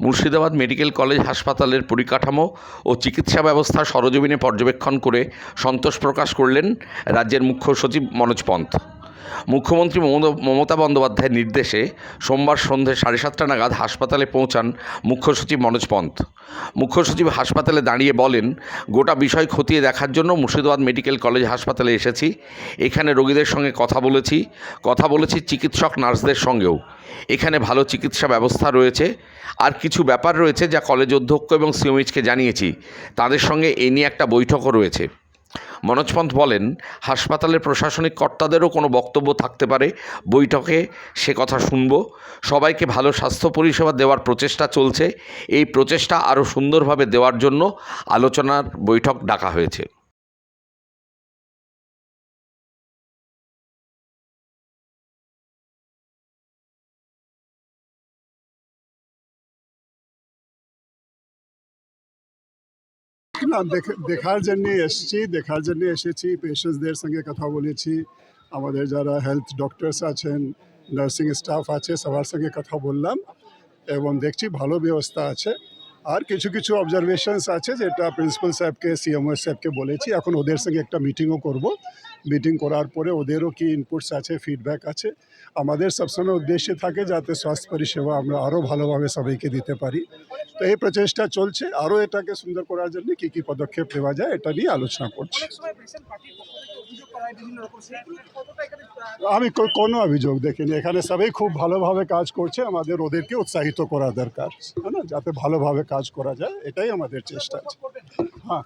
Murshidabad medical college হাসপাতালের পরিকাঠামো ও চিকিৎসা ব্যবস্থা সরজমিনে পর্যবেক্ষণ করে সন্তোষ প্রকাশ করলেন রাজ্যের মুখ্য সচিব মনোজ পন্থ। মুখ্যমন্ত্রী মমতা বন্দ্যোপাধ্যায়ের নির্দেশে সোমবার সন্ধে সাড়ে সাতটা নাগাদ হাসপাতালে পৌঁছান মুখ্য সচিব মনোজ পন্থ। মুখ্য সচিব হাসপাতালে দাঁড়িয়ে বলেন, গোটা বিষয় খতিয়ে দেখার জন্য মুর্শিদাবাদ মেডিকেল কলেজ হাসপাতালে এসেছি। এখানে রোগীদের সঙ্গে কথা বলেছি। কথা বলেছি চিকিৎসক নার্সদের সঙ্গেও। এখানে ভালো চিকিৎসা ব্যবস্থা রয়েছে। আর কিছু ব্যাপার রয়েছে যা কলেজ অধ্যক্ষ এবং সিওমিচকে জানিয়েছি। তাদের সঙ্গে এ নিয়ে একটা বৈঠকও রয়েছে। মনোজ পন্থ বলেন, হাসপাতালের প্রশাসনিক কর্তাদেরও কোনো বক্তব্য থাকতে পারে। বৈঠকে সে কথা শুনব। সবাইকে ভালো স্বাস্থ্য পরিষেবা দেওয়ার প্রচেষ্টা চলছে। এই প্রচেষ্টা আরও সুন্দরভাবে দেওয়ার জন্য আলোচনার বৈঠক ডাকা হয়েছে। না, দেখ- দেখার জন্য এসেছি, দেখার জন্য এসেছি পেশেন্টসদের সঙ্গে কথা বলেছি। আমাদের যারা হেলথ ডক্টরস আছেন নার্সিং স্টাফ আছে, সবার সঙ্গে কথা বললাম এবং দেখছি ভালো ব্যবস্থা আছে। আর কিছু কিছু অবজারভেশনস আছে যেটা প্রিন্সিপাল সাহেবকে সিএমও সাহেবকে বলেছি। এখন ওদের সঙ্গে একটা মিটিংও করব। মিটিং করার পরে ওদেরও কি ইনপুটস আছে ফিডব্যাক আছে। আমাদের সবসময় উদ্দেশ্য থাকে যাতে স্বাস্থ্য পরিষেবা আমরা আরও ভালোভাবে সবাইকে দিতে পারি। তো এই প্রচেষ্টা চলছে। আরও এটাকে সুন্দর করার জন্য কী কী পদক্ষেপ নেওয়া যায় এটা নিয়ে আলোচনা করছি। আমি কোনো অভিযোগ দেখিনি। এখানে সবাই খুব ভালোভাবে কাজ করছে। আমাদের ওদেরকে উৎসাহিত করা দরকার হ্যাঁ না? যাতে ভালোভাবে কাজ করা যায় এটাই আমাদের চেষ্টা আছে। হ্যাঁ।